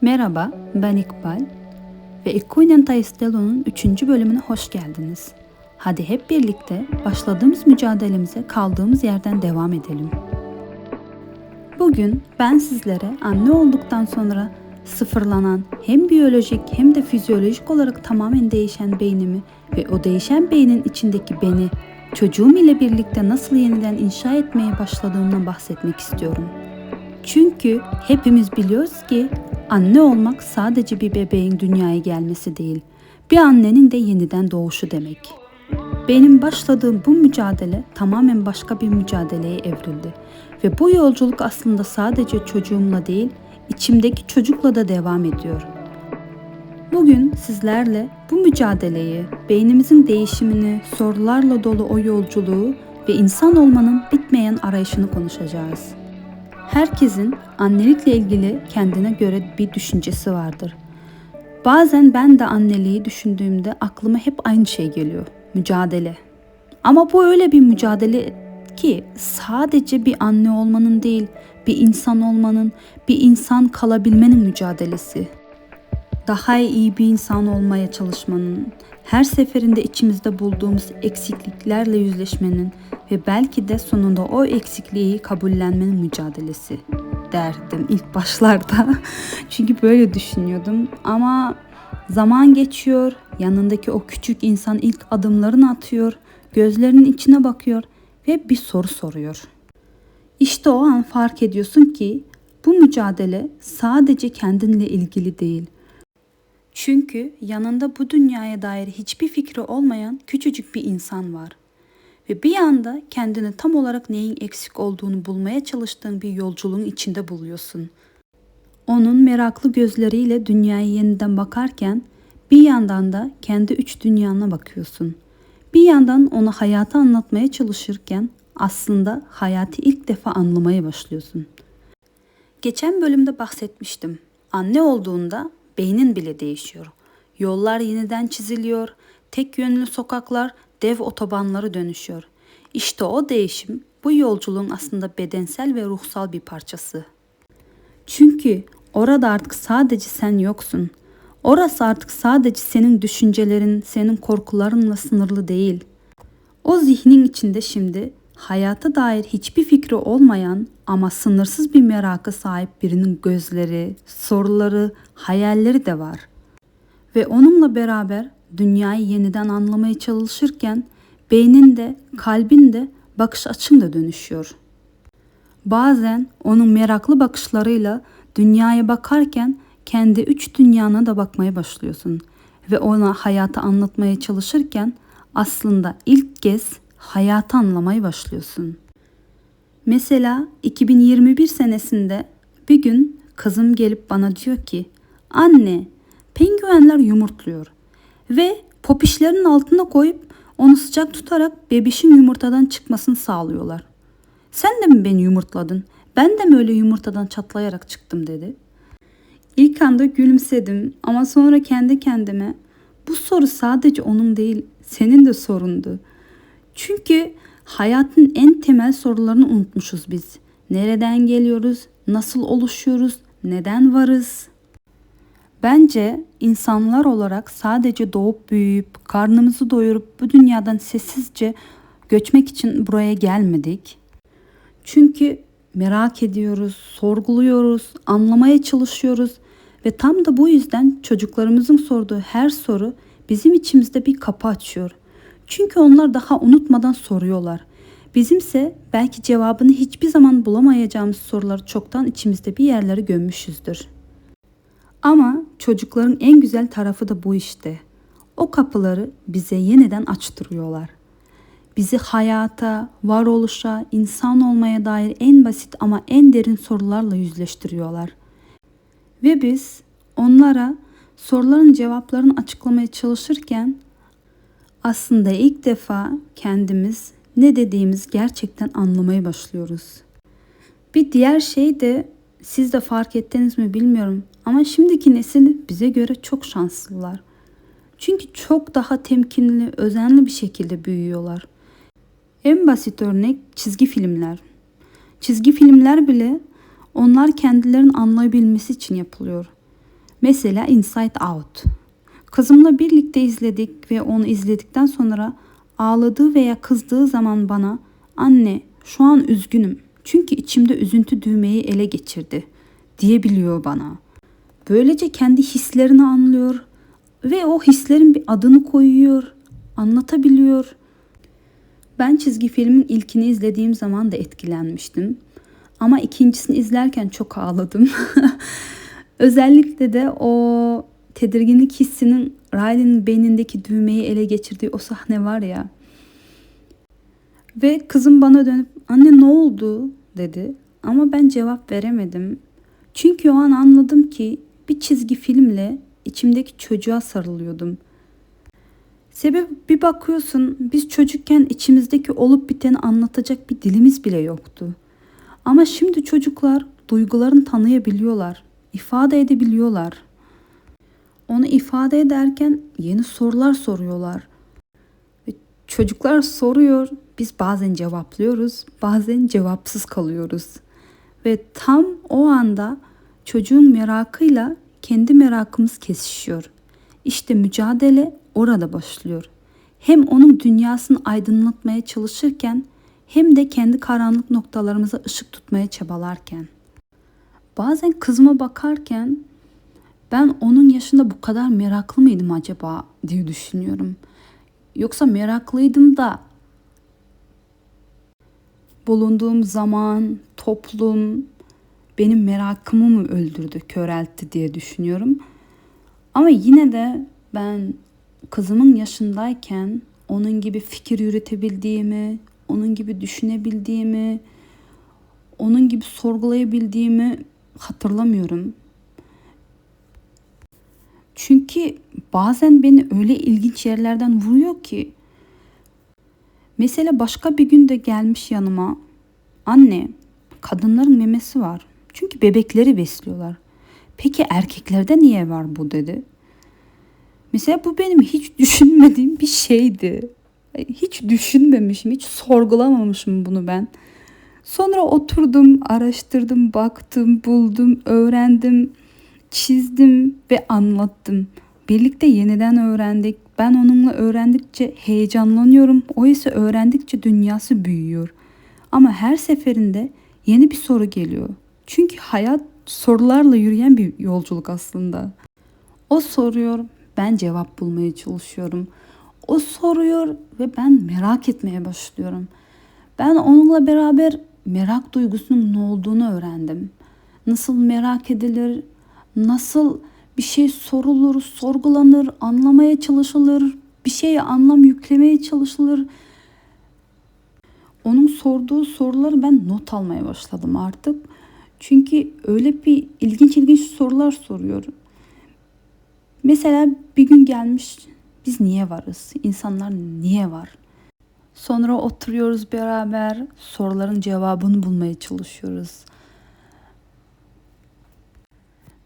Merhaba, ben İkbal ve Equinen Taistelo'nun 3. bölümüne hoş geldiniz. Hadi hep birlikte başladığımız mücadelemize kaldığımız yerden devam edelim. Bugün ben sizlere anne olduktan sonra sıfırlanan hem biyolojik hem de fizyolojik olarak tamamen değişen beynimi ve o değişen beynin içindeki beni çocuğum ile birlikte nasıl yeniden inşa etmeye başladığımdan bahsetmek istiyorum. Çünkü hepimiz biliyoruz ki anne olmak sadece bir bebeğin dünyaya gelmesi değil, bir annenin de yeniden doğuşu demek. Benim başladığım bu mücadele tamamen başka bir mücadeleye evrildi. Ve bu yolculuk aslında sadece çocuğumla değil, içimdeki çocukla da devam ediyor. Bugün sizlerle bu mücadeleyi, beynimizin değişimini, sorularla dolu o yolculuğu ve insan olmanın bitmeyen arayışını konuşacağız. Herkesin annelikle ilgili kendine göre bir düşüncesi vardır. Bazen ben de anneliği düşündüğümde aklıma hep aynı şey geliyor. Mücadele. Ama bu öyle bir mücadele ki sadece bir anne olmanın değil, bir insan olmanın, bir insan kalabilmenin mücadelesi. Daha iyi bir insan olmaya çalışmanın, her seferinde içimizde bulduğumuz eksikliklerle yüzleşmenin ve belki de sonunda o eksikliği kabullenmenin mücadelesi derdim ilk başlarda. Çünkü böyle düşünüyordum ama zaman geçiyor, yanındaki o küçük insan ilk adımlarını atıyor, gözlerinin içine bakıyor ve bir soru soruyor. İşte o an fark ediyorsun ki bu mücadele sadece kendinle ilgili değil. Çünkü yanında bu dünyaya dair hiçbir fikri olmayan küçücük bir insan var. Ve bir anda kendini tam olarak neyin eksik olduğunu bulmaya çalıştığın bir yolculuğun içinde buluyorsun. Onun meraklı gözleriyle dünyaya yeniden bakarken bir yandan da kendi üç dünyana bakıyorsun. Bir yandan ona hayatı anlatmaya çalışırken aslında hayatı ilk defa anlamaya başlıyorsun. Geçen bölümde bahsetmiştim. Anne olduğunda beynin bile değişiyor. Yollar yeniden çiziliyor, tek yönlü sokaklar dev otobanları dönüşüyor. İşte o değişim bu yolculuğun aslında bedensel ve ruhsal bir parçası. Çünkü orada artık sadece sen yoksun. Orası artık sadece senin düşüncelerin, senin korkularınla sınırlı değil. O zihnin içinde şimdi hayata dair hiçbir fikri olmayan ama sınırsız bir merakı sahip birinin gözleri, soruları, hayalleri de var. Ve onunla beraber dünyayı yeniden anlamaya çalışırken beynin de, kalbin de, bakış açın da dönüşüyor. Bazen onun meraklı bakışlarıyla dünyaya bakarken kendi üç dünyana da bakmaya başlıyorsun ve ona hayatı anlatmaya çalışırken aslında ilk kez hayatı anlamaya başlıyorsun. Mesela 2021 senesinde bir gün kızım gelip bana diyor ki anne penguenler yumurtluyor ve popişlerin altına koyup onu sıcak tutarak bebişin yumurtadan çıkmasını sağlıyorlar. Sen de mi beni yumurtladın? Ben de mi öyle yumurtadan çatlayarak çıktım dedi. İlk anda gülümsedim ama sonra kendi kendime bu soru sadece onun değil senin de sorundu. Çünkü hayatın en temel sorularını unutmuşuz biz. Nereden geliyoruz? Nasıl oluşuyoruz? Neden varız? Bence insanlar olarak sadece doğup büyüyüp karnımızı doyurup bu dünyadan sessizce göçmek için buraya gelmedik. Çünkü merak ediyoruz, sorguluyoruz, anlamaya çalışıyoruz ve tam da bu yüzden çocuklarımızın sorduğu her soru bizim içimizde bir kapı açıyor. Çünkü onlar daha unutmadan soruyorlar. Bizimse belki cevabını hiçbir zaman bulamayacağımız soruları çoktan içimizde bir yerlere gömmüşüzdür. Ama çocukların en güzel tarafı da bu işte. O kapıları bize yeniden açtırıyorlar. Bizi hayata, varoluşa, insan olmaya dair en basit ama en derin sorularla yüzleştiriyorlar. Ve biz onlara soruların cevaplarını açıklamaya çalışırken aslında ilk defa kendimiz ne dediğimiz gerçekten anlamaya başlıyoruz. Bir diğer şey de siz de fark ettiniz mi bilmiyorum ama şimdiki nesil bize göre çok şanslılar. Çünkü çok daha temkinli, özenli bir şekilde büyüyorlar. En basit örnek çizgi filmler. Çizgi filmler bile onlar kendilerinin anlayabilmesi için yapılıyor. Mesela Inside Out. Kızımla birlikte izledik ve onu izledikten sonra ağladığı veya kızdığı zaman bana anne şu an üzgünüm çünkü içimde üzüntü düğmeyi ele geçirdi diyebiliyor bana. Böylece kendi hislerini anlıyor ve o hislerin bir adını koyuyor, anlatabiliyor. Ben çizgi filmin ilkini izlediğim zaman da etkilenmiştim. Ama ikincisini izlerken çok ağladım. Özellikle de o tedirginlik hissinin Riley'nin beynindeki düğmeyi ele geçirdiği o sahne var ya. Ve kızım bana dönüp anne ne oldu dedi. Ama ben cevap veremedim. Çünkü o an anladım ki bir çizgi filmle içimdeki çocuğa sarılıyordum. Sebep bir bakıyorsun biz çocukken içimizdeki olup biteni anlatacak bir dilimiz bile yoktu. Ama şimdi çocuklar duygularını tanıyabiliyorlar, ifade edebiliyorlar. Onu ifade ederken yeni sorular soruyorlar. Çocuklar soruyor, biz bazen cevaplıyoruz, bazen cevapsız kalıyoruz. Ve tam o anda çocuğun merakıyla kendi merakımız kesişiyor. İşte mücadele orada başlıyor. Hem onun dünyasını aydınlatmaya çalışırken hem de kendi karanlık noktalarımıza ışık tutmaya çabalarken. Bazen kızıma bakarken ben onun yaşında bu kadar meraklı mıydım acaba diye düşünüyorum. Yoksa meraklıydım da bulunduğum zaman, toplum benim merakımı mı öldürdü, köreltti diye düşünüyorum. Ama yine de ben kızımın yaşındayken onun gibi fikir yürütebildiğimi, onun gibi düşünebildiğimi, onun gibi sorgulayabildiğimi hatırlamıyorum. Çünkü bazen beni öyle ilginç yerlerden vuruyor ki mesela başka bir günde gelmiş yanıma anne kadınların memesi var. Çünkü bebekleri besliyorlar. Peki erkeklerde niye var bu dedi. Mesela bu benim hiç düşünmediğim bir şeydi. Hiç düşünmemişim, hiç sorgulamamışım bunu ben. Sonra oturdum, araştırdım, baktım, buldum, öğrendim, çizdim ve anlattım. Birlikte yeniden öğrendik. Ben onunla öğrendikçe heyecanlanıyorum. O ise öğrendikçe dünyası büyüyor. Ama her seferinde yeni bir soru geliyor. Çünkü hayat sorularla yürüyen bir yolculuk aslında. O soruyor, ben cevap bulmaya çalışıyorum. O soruyor ve ben merak etmeye başlıyorum. Ben onunla beraber merak duygusunun ne olduğunu öğrendim. Nasıl merak edilir, nasıl bir şey sorulur, sorgulanır, anlamaya çalışılır, bir şeye anlam yüklemeye çalışılır. Onun sorduğu soruları ben not almaya başladım artık. Çünkü öyle bir ilginç ilginç sorular soruyor. Mesela bir gün gelmiş biz niye varız? İnsanlar niye var? Sonra oturuyoruz beraber soruların cevabını bulmaya çalışıyoruz.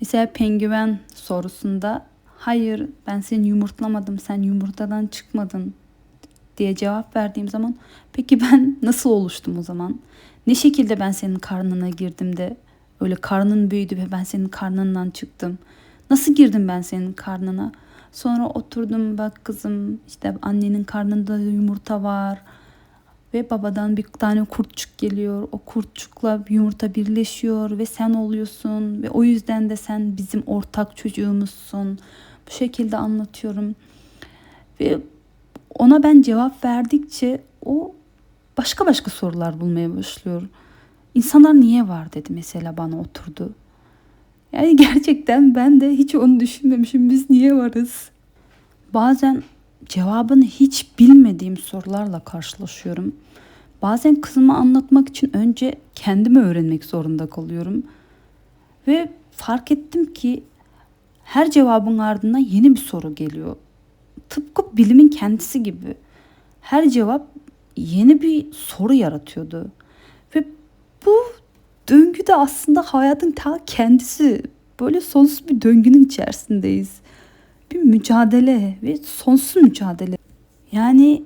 Mesela penguen sorusunda hayır ben seni yumurtlamadım sen yumurtadan çıkmadın diye cevap verdiğim zaman peki ben nasıl oluştum o zaman? Ne şekilde ben senin karnına girdim de öyle karnın büyüdü ve ben senin karnından çıktım. Nasıl girdim ben senin karnına? Sonra oturdum bak kızım işte annenin karnında yumurta var ve babadan bir tane kurtçuk geliyor. O kurtçukla yumurta birleşiyor ve sen oluyorsun ve o yüzden de sen bizim ortak çocuğumuzsun. Bu şekilde anlatıyorum. Ve ona ben cevap verdikçe o başka başka sorular bulmaya başlıyor. İnsanlar niye var dedi mesela bana oturdu. Yani gerçekten ben de hiç onu düşünmemişim. Biz niye varız? Bazen cevabını hiç bilmediğim sorularla karşılaşıyorum. Bazen kızıma anlatmak için önce kendimi öğrenmek zorunda kalıyorum. Ve fark ettim ki her cevabın ardından yeni bir soru geliyor. Tıpkı bilimin kendisi gibi. Her cevap yeni bir soru yaratıyordu. Ve bu döngü de aslında hayatın ta kendisi. Böyle sonsuz bir döngünün içerisindeyiz. Bir mücadele ve sonsuz mücadele. Yani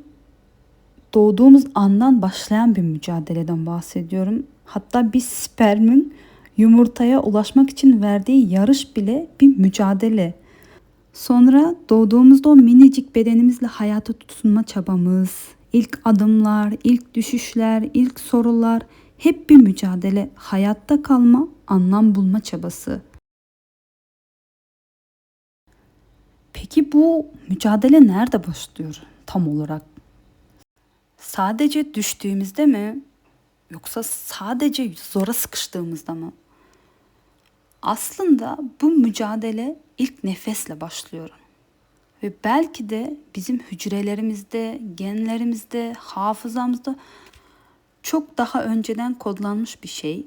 doğduğumuz andan başlayan bir mücadeleden bahsediyorum. Hatta bir spermin Yumurtaya ulaşmak için verdiği yarış bile bir mücadele. Sonra doğduğumuzda o minicik bedenimizle hayata tutunma çabamız, ilk adımlar, ilk düşüşler, ilk sorular hep bir mücadele, hayatta kalma, anlam bulma çabası. Peki bu mücadele nerede başlıyor tam olarak? Sadece düştüğümüzde mi? Yoksa sadece zora sıkıştığımızda mı? Aslında bu mücadele ilk nefesle başlıyor. Ve belki de bizim hücrelerimizde, genlerimizde, hafızamızda çok daha önceden kodlanmış bir şey.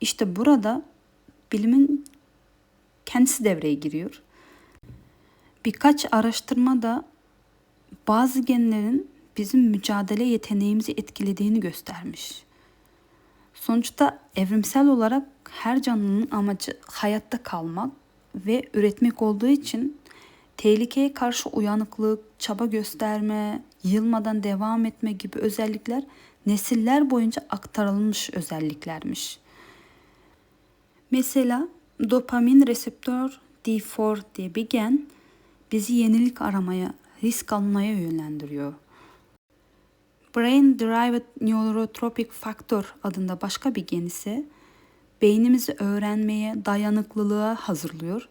İşte burada bilimin kendisi devreye giriyor. Birkaç araştırma da bazı genlerin bizim mücadele yeteneğimizi etkilediğini göstermiş. Sonuçta evrimsel olarak her canlının amacı hayatta kalmak ve üretmek olduğu için tehlikeye karşı uyanıklık, çaba gösterme, yılmadan devam etme gibi özellikler nesiller boyunca aktarılmış özelliklermiş. Mesela dopamin reseptör D4 diye bir gen bizi yenilik aramaya, risk almaya yönlendiriyor. Brain Derived Neurotropic Factor adında başka bir gen ise beynimizi öğrenmeye, dayanıklılığa hazırlıyor.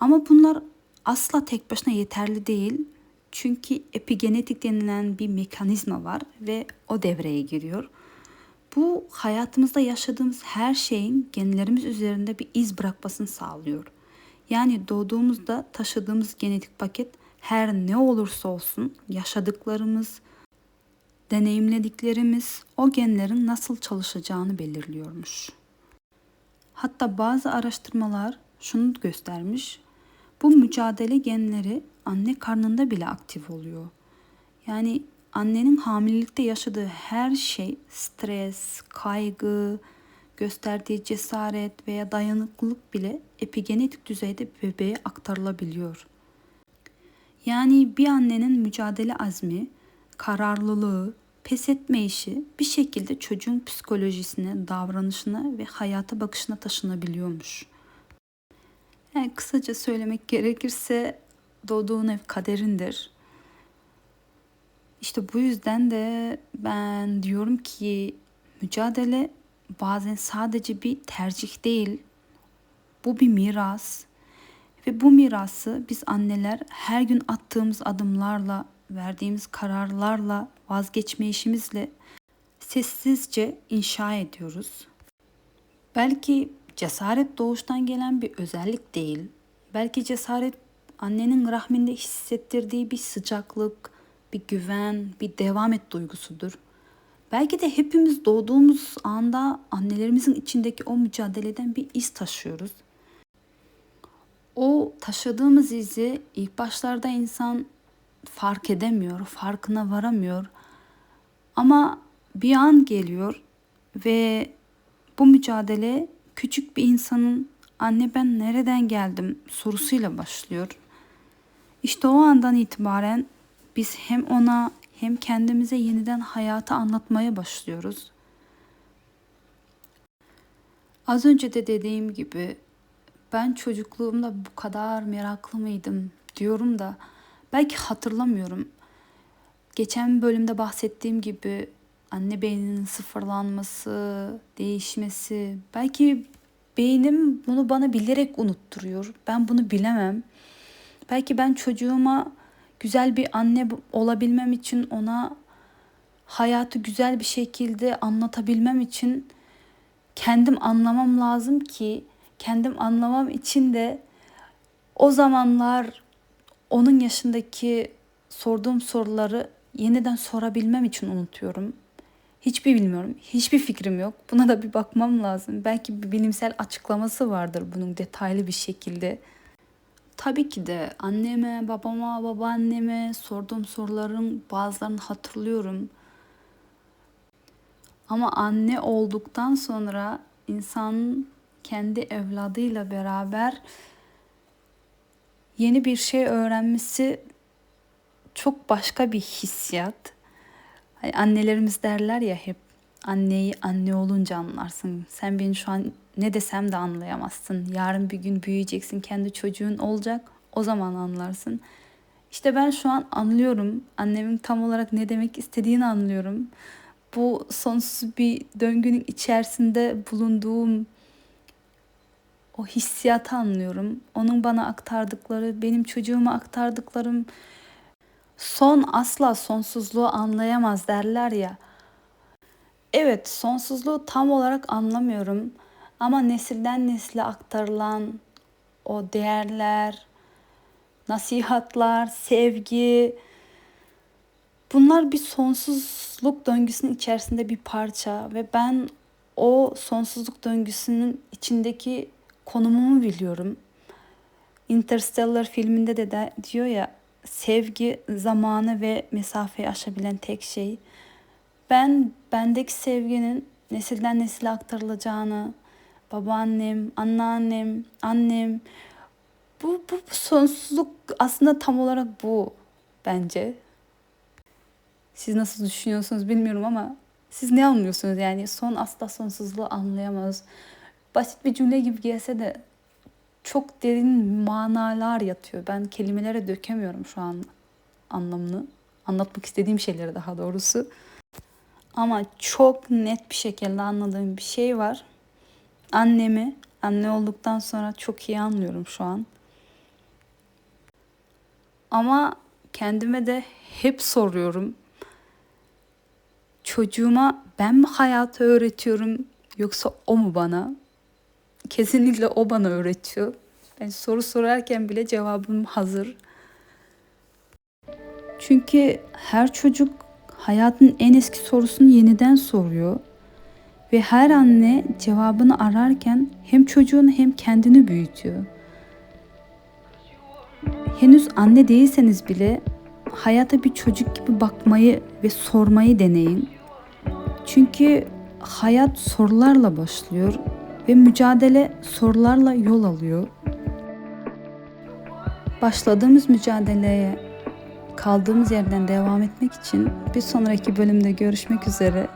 Ama bunlar asla tek başına yeterli değil. Çünkü epigenetik denilen bir mekanizma var ve o devreye giriyor. Bu hayatımızda yaşadığımız her şeyin genlerimiz üzerinde bir iz bırakmasını sağlıyor. Yani doğduğumuzda taşıdığımız genetik paket her ne olursa olsun yaşadıklarımız, deneyimlediklerimiz o genlerin nasıl çalışacağını belirliyormuş. Hatta bazı araştırmalar şunu göstermiş. Bu mücadele genleri anne karnında bile aktif oluyor. Yani annenin hamilelikte yaşadığı her şey stres, kaygı, gösterdiği cesaret veya dayanıklılık bile epigenetik düzeyde bebeğe aktarılabiliyor. Yani bir annenin mücadele azmi, kararlılığı, pes etme işi bir şekilde çocuğun psikolojisine, davranışına ve hayata bakışına taşınabiliyormuş. Yani kısaca söylemek gerekirse doğduğun ev kaderindir. İşte bu yüzden de ben diyorum ki mücadele bazen sadece bir tercih değil. Bu bir miras. Ve bu mirası biz anneler her gün attığımız adımlarla, verdiğimiz kararlarla, vazgeçmeyişimizle sessizce inşa ediyoruz. Belki cesaret doğuştan gelen bir özellik değil. Belki cesaret annenin rahminde hissettirdiği bir sıcaklık, bir güven, bir devam et duygusudur. Belki de hepimiz doğduğumuz anda annelerimizin içindeki o mücadeleden bir iz taşıyoruz. O taşıdığımız izi ilk başlarda insan fark edemiyor, farkına varamıyor. Ama bir an geliyor ve bu mücadele küçük bir insanın anne ben nereden geldim sorusuyla başlıyor. İşte o andan itibaren biz hem ona hem kendimize yeniden hayatı anlatmaya başlıyoruz. Az önce de dediğim gibi ben çocukluğumda bu kadar meraklı mıydım diyorum da belki hatırlamıyorum. Geçen bölümde bahsettiğim gibi anne beyninin sıfırlanması, değişmesi, belki beynim bunu bana bilerek unutturuyor. Ben bunu bilemem. Belki ben çocuğuma güzel bir anne olabilmem için ona hayatı güzel bir şekilde anlatabilmem için kendim anlamam lazım ki kendim anlamam için de o zamanlar onun yaşındaki sorduğum soruları yeniden sorabilmem için unutuyorum. Hiçbir bilmiyorum. Hiçbir fikrim yok. Buna da bir bakmam lazım. Belki bir bilimsel açıklaması vardır bunun detaylı bir şekilde. Tabii ki de anneme, babama, babaanneme sorduğum soruların bazılarını hatırlıyorum. Ama anne olduktan sonra insanın kendi evladıyla beraber yeni bir şey öğrenmesi çok başka bir hissiyat. Hani annelerimiz derler ya hep Anneyi anne olunca anlarsın. Sen beni şu an ne desem de anlayamazsın. Yarın bir gün büyüyeceksin, kendi çocuğun olacak. O zaman anlarsın. İşte ben şu an anlıyorum. Annemin tam olarak ne demek istediğini anlıyorum. Bu sonsuz bir döngünün içerisinde bulunduğum o hissiyatı anlıyorum. Onun bana aktardıkları, benim çocuğuma aktardıklarım son asla sonsuzluğu anlayamaz derler ya. Evet, sonsuzluğu tam olarak anlamıyorum ama nesilden nesile aktarılan o değerler, nasihatlar, sevgi bunlar bir sonsuzluk döngüsünün içerisinde bir parça ve ben o sonsuzluk döngüsünün içindeki konumumu biliyorum. Interstellar filminde de, de diyor ya sevgi zamanı ve mesafeyi aşabilen tek şey. Ben bendeki sevginin nesilden nesile aktarılacağını, babaannem, anneannem, annem bu, bu, bu sonsuzluk aslında tam olarak bu bence. Siz nasıl düşünüyorsunuz bilmiyorum ama siz ne anlıyorsunuz yani son asla sonsuzluğu anlayamaz. Basit bir cümle gibi gelse de çok derin manalar yatıyor. Ben kelimelere dökemiyorum şu an anlamını. Anlatmak istediğim şeyleri daha doğrusu. Ama çok net bir şekilde anladığım bir şey var. Annemi anne olduktan sonra çok iyi anlıyorum şu an. Ama kendime de hep soruyorum. Çocuğuma ben mi hayatı öğretiyorum yoksa o mu bana? Kesinlikle o bana öğretiyor. Ben soru sorarken bile cevabım hazır. Çünkü her çocuk hayatın en eski sorusunu yeniden soruyor. Ve her anne cevabını ararken hem çocuğunu hem kendini büyütüyor. Henüz anne değilseniz bile hayata bir çocuk gibi bakmayı ve sormayı deneyin. Çünkü hayat sorularla başlıyor ve mücadele sorularla yol alıyor. Başladığımız mücadeleye kaldığımız yerden devam etmek için bir sonraki bölümde görüşmek üzere.